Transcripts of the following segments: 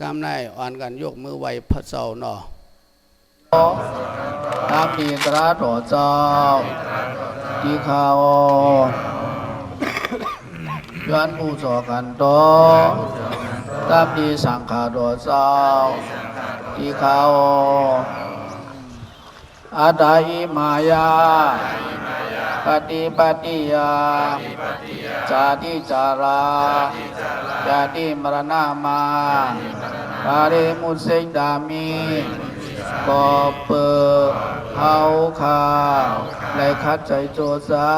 กำไนอ่อนกันยกมือไหวพระเจ้าเนาะนับดีตราต่อเจ้าดีขาวย้อนผู้สอกันโตตามีสังขาต่อเจ้าดีขาวอาดาอิมายาปฏิปฏิยาจาติจาราจาติมรณามา ปาริมุสิกดามิก็เปิดเฮาคาในคัดใจโจซา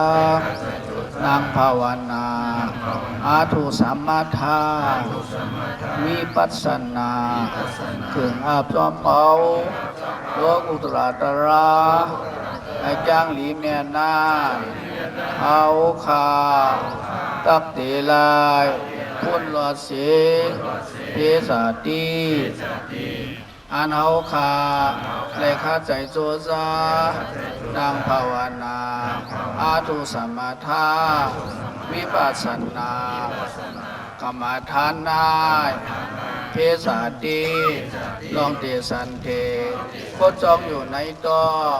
นางภาวนา อาทุสัมมาทาวิปัสสนาถึงอาบจอมเปาโลกุตราตราไอจ้างหลีเมียนาเฮาคา ตักเตลายพุ่นหลอดเสียเพสาตีอันเฮาคาเลขาใจโจซานางภาวนา อาทุสัมมาทาวิปัสสนากรรมฐานนาย เพศาตีลองเตสันเทโคจองอยู่ในต้อง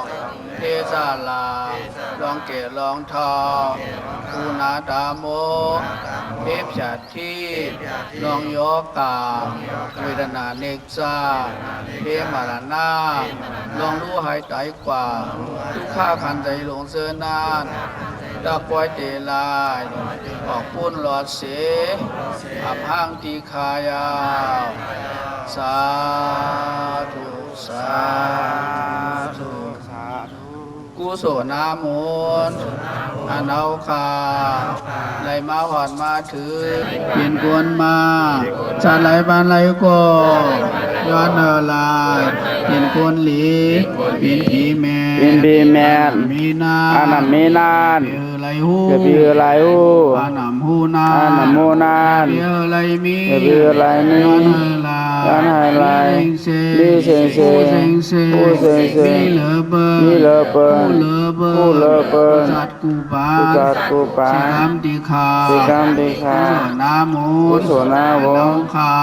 เพศาลา ลองเกลองทองภูนาดาโมเทพฉัดที่ลองโยกาเวทนาเนกซาเพมารณาลองรู้หายใจกว่าทุกข้าขันใจหลงเสือนาน ตะกวยเตลายออกปุ้นหลอดเสอับห้างตีคายาสาธุสาธุกุศลนามูลอนเอาคาไหลมาหอดมาถือเปลี่ยนกวนมาชาไหลบานไหลก็ย้อนเอลายเปลี่ยนกวนหลีเปลี่ยนผีแม่อินดีแมนมีนาอานัมเมนาน เปลี่ยนไหลหูเกบิอไลอูปานำหูนาอานัมโมนานเปลี่ยนไหลมีเกบิอไลมีย้อนเอลายย้อนเอลายลีเซงเซลีเซงเซผู้เซงเซผู้เซงเซมีเหลือเบิร์มีเหลือเบิร์ผู้เหลือเบิร์ผู้เหลือเบิร์จัดกูบาผู้จัดกูบาสิกรรมดีคาสิกรรมดีคากุศลนาโมกุศลนาโมน้องคา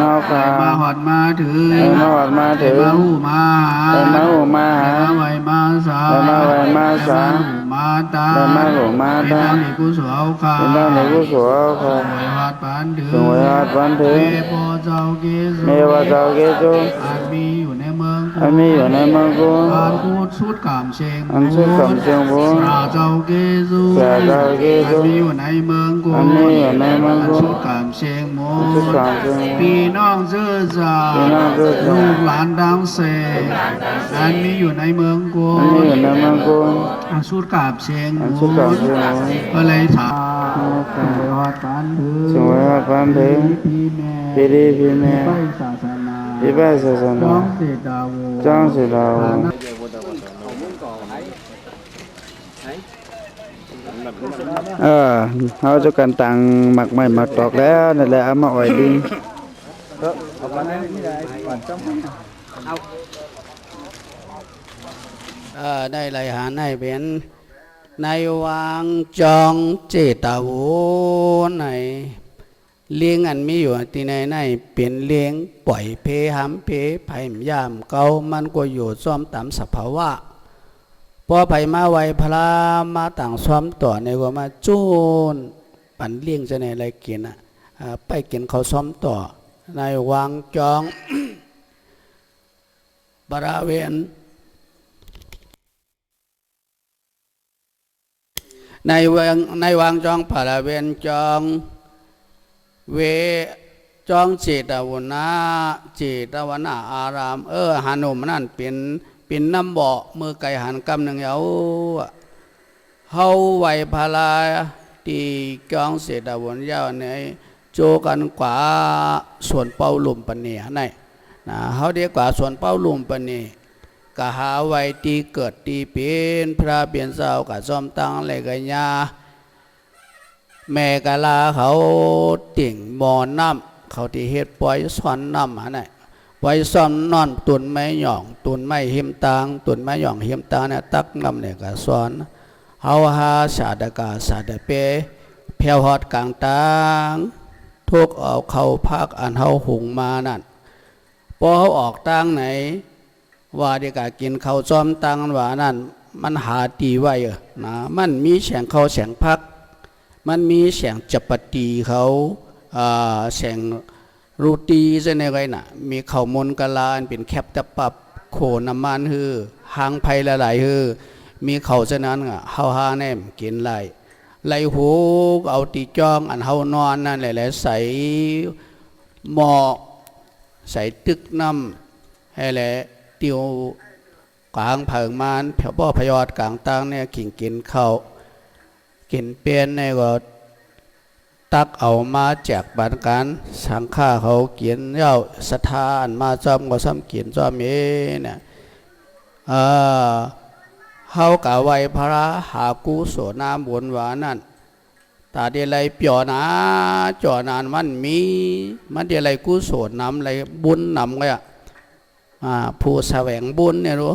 น้องคามาหอดมาถือให้มาหอดมาถือให้มาหูมาหาให้มาหูมาหาให้มาไหวมาสาให้มาไหวมาสาให้หู มาตาให้มาหูมาตาให้มากุศลคาเป็นด้านในกุศลค่ะสวยวัดปานถือสวยวัดปานถือเมโปเจ้าเกสุเมวะเจ้าเกจุอาจมีอยู่ใน เมืองอันมีอยู่ในเมืองกูการพูดสุดกามเชงอันสุดกามเชงบูสราเจ้าเกซูสราเจ้าเกซูอันมีอยู่ในเมืองกูอันมีอยู่ในเมืองกูสุดกามเชงโมอั นสุดกามเชงโมพี่น้องเสื้อจาพี่น้องเสื้อจาลู เลี้ยงอันมีอยู่ที่ในในเปลี่ยนเลี้ยงปล่อยเพหามเพไผ่ยามเกามันก็อยู่ซ้อมตามสภาวะพอไผ่มาไวพลามาต่างซ้อมต่อในว่ามาจูนปั่นเลี้ยงจะในอะไรกินอะไปกินเขาซ้อมต่อในวางจองบริเวณในวังในวางจองบริเวณจอง เวจองเจตวนาเจตวนาอาราม เออหานุมนั่นเป็นเป็นน้ำบ่อมือไก่หันกำหนึ่งเอาเฮาไหวพลาตีจองเจตวนยาวในโจกันกว่าส่วนเป้าหลุมปนเนียในนะเฮาเดียกว่าส่วนเป้าหลุมปนเนียกะหาไว้ตีเกิดตีเป็นพระเปลี่ยนเศร้ากะซ่อมตังเลยกะยา แม่กะลาเขาติ่งหมอน้ำเขาที่เฮ็ดปล่อยซ่อนน้ำหะน่ะปล่อยซ่อมนอนตุนไม้หย่อง ตุนไม้หิมตางตุนไม้หย่องหิมตางเนี่ยตักน้ำเนี่ยกะซ้อนเฮาหาสาดกาสาดเปแผ่วฮอดกลางตางทุกเอาเข้าพักอันเฮาหุงมานั่นพอเขาออกตังไหน ว่าเด็กากินข้าวจอมตังว่านั่น มันหาตีไว้เออนะมันมีแสงเขาแสงพัก มันมีแสงจับปตีเขาอ่าแสงรูตีจะในไรน่ะ มีเข้ามนกะลานเป็นแคบตะปับโขน้ำมันฮือหางไผ่ละหลายฮือมีเข้าวฉะนั้นอะเฮาหาแนมกินไหลไหลหูเอาตีจ้องอันเฮานอนนั่นแหละใส่หมอกใส่ตึกน้ำให้แหละเตียวกลางเผิงมานแผ่วบ่อพยอดกลางตังเนี่ยกินกินเข้า กินเปลี่ยนเนี่ยก็ตักเอามาแจกบันกัน สังฆาเขาเกียนเย้าสถานมาจอมก็ซ้ำเกียนจอมเอเนี่ยเออเฮากะไว้พระหากุโสน้ำบนหวานั่นตาเดียไรเปียนะจ่อนานมันมีมันเดียไรกุโสน้ำไรบุญนำก็อะอ่าผู้แสวงบุญเนี่ยรู้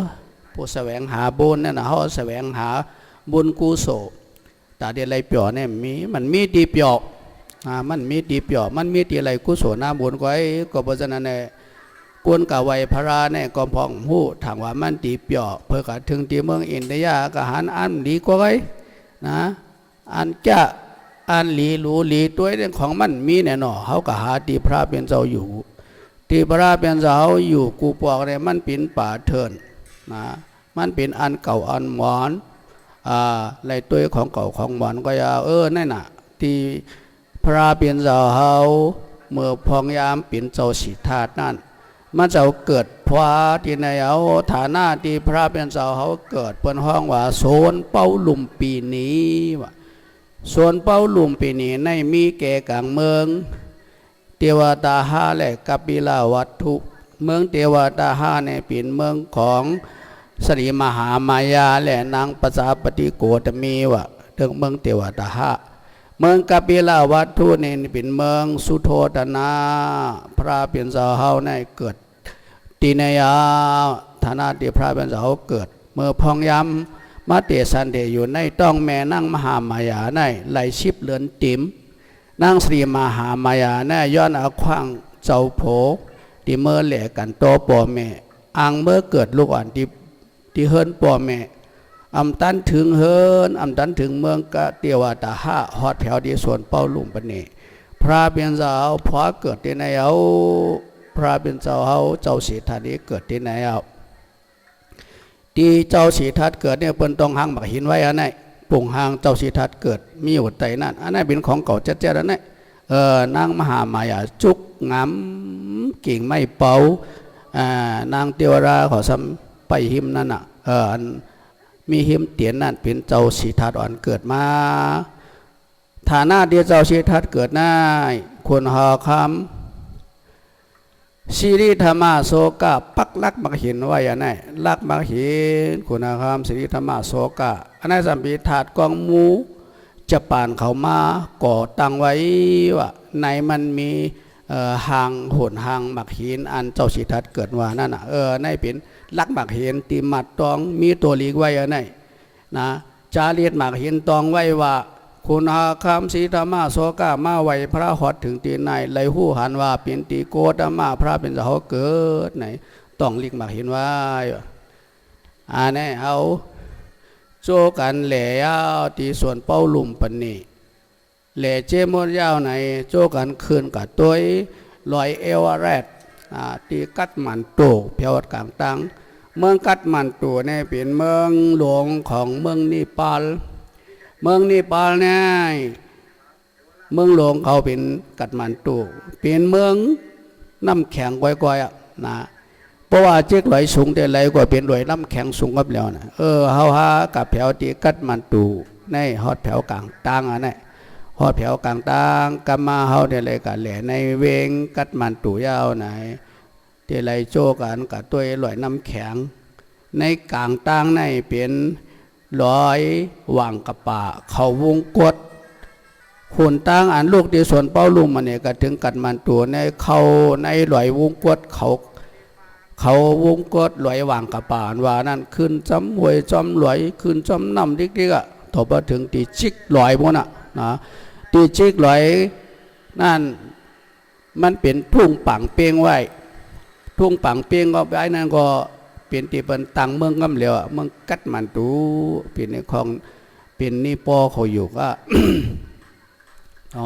ผู้แสวงหาบุญเนี่ยนะเขาแสวงหาบุญกุโส ตาเดียไรเปียวเนี่ยมีมันมีดีเปียวอ่ามันมีดีเปียวมันมีดีอะไรกุศลนาบุญไอ้ก็เพราะฉะนั้นเนี่ยกวนกะไวพระราเนี่ยก็พองหู้ถามว่ามันดีเปียวเพื่อกะถึงที่เมืองอินเดียกะหันอันดีกว่าไว้นะอันจะอันหลีหรูหลีตัวเรื่องของมันมีแน่นอนเขากะหาตีพระเป็นเจ้าอยู่ตีพระเป็นเจ้าอยู่กูปอกเนี่ยมันป็นป่าเถินนะมันเป็นอันเก่าอันหมอน อ่าไรตัวของเก่าของหวานก็ยาเออนั่นน่ะ ที่พระเปลี่ยนเจ้าเฮาเมื่อพองยามเปลี่ยนเจ้าสิทธานั่นมันจะเกิดพวาที่ในเอาฐานะที่พระเปลี่ยนเจ้าเฮาเกิดเปิ้นห้องว่าโซนเป้าลุมปีนี้ว่าโซนเป้าลุมปีนี้ในมีแก่กลางเมือง เทวตาห้าและกัปปิลาวัตถุ เมืองเทวตาห้าในเป็นเมืองของ สรีมหามายาแหละนางประสาปฏิโกตมีวะเรื่องเมืองเทวตาหะเมืองกาปิลาวัตถุนี่เป็นเมืองสุโธตนา พระเป็นสาวเฮาในเกิดตีนยาฐานะที่พระเป็นสาวเกิด เมื่อพองยำมาเตสันเดอยู่ในต้องแม่นั่งมหามายาในไหลชิบเลือนติมนางสรีมหามายาในย้อนเอาขว้างเจ้าโผที่เมื่อแหลกกันโตปอแม่อังเมื่อเกิดลูกอ่อนที่ ที่เฮิรนป่อแม่อำตันถึงเฮิรนอำตันถึงเมืองกะเตียวตาหะฮอดแถวดีส่วนเป้าลุงปะเนพระเป็นเจ้าพอเกิดที่ไหนเอาพระเป็นเจ้าเฮาเจ้าสีทันี้เกิดที่ไหนเอาที่เจ้าสีทัดเกิดเนี่ยเปิ้นต้องหางบักหินไว้อันไหนปุ่งหางเจ้าสีทัดเกิดมีอยู่ใต้นั่นอันนั้นเป็นของเก่าเจ๊ดๆอันนั้นเออนางมหามายาจุกงามกิ่งไม้เป่าอ่านางเทวราขอซ้ำ ไปหิมนั่นอะเออมีหิมเตียนนั่นเป็นเจ้าสีทัดอ่อนเกิดมาฐานะเดียวเจ้าสีทัดเกิดน้ายควรหอคำสิริธรรมาโสกะปักลักมักห็นว่าอย่างไรลักมักห็นคุณคำสิริธรรมาโสกะอันนั้นสัมปีถาดกองมูจะป่านเขามาก่อตั้งไว้ว่าในมันมีเอ่อหางโหนหางหมักหินอันเจ้าสิทัดเกิดว่านั่นน่ะเออในเป็น ลักหมักเหินตีมัดตองมีตัวลีกไว้อันไหนะจาเรียดหมักเหินตองไว้ว่า คุณหาคำสีธรรมาโสกามาไว้พระหอดถึงตีในไหลหู้หันว่าเป็นตีโกตมาพระเป็นเจ้าเกิดไหนต้องลีกหมักเหินไว้อันนี้เอาโจกันแหล่ยาวตีส่วนเป้าลุ่มปนนี่แหล่เจมดยาวในโจกันคืนกับตัวลอยเอวแรดอ่าตีกัดหมันโตเพียวกลางตัง เมืองกัดมันตเนี่ยเป็นเมืองหลวงของเมืองนิปาลเมืองนิปาลเนี่ยเมืองหลวงเขาเป็นกัดมันโตเป็นเมืองน้ำแข็งก้อยๆอะนะเพราะว่าเจ๊กไหลสูงแต่ไหลกว่าเป็นไหลน้ำแข็งสูงกับแล้วนะเออเฮาฮากับแถวตีกัดมันโตในฮอดแถวกลางตังอะเนี่ยหอดแถวกลางตางกำมาเฮาเดเลยกันแหล่ในเวงกัดมันตู่ยาวไหน เดลัยโจกันกับตัวลอยน้ำแข็ง ในกลางตางในเป็นร้อยว่างกระป่าเขาวงกดขุนตั้งอันลูกที่ส่วนเป้าลุงมันเนี่ยก็ถึงกัดมันตัวในเขาในลอยวงกดเขาเขาวงกดลอยว่างกระป่านว่านั่นขึ้นจำหวยจำลอยขึ้นจำนำดิกๆอะถบถึงตีชิกลอยพวกน่ะนะตีจิกไหลนั่นมันเป็นทุ่งปังเปียงไว้ ทุ่งปังเปียงก็ไปนั่นก็เปลี่ยนตีเป็นตังเมืองกำเหลียวเมืองกัดมันตูเปลี่ยนในของเปลี่ยนนี่ปอเขาอยู่ก็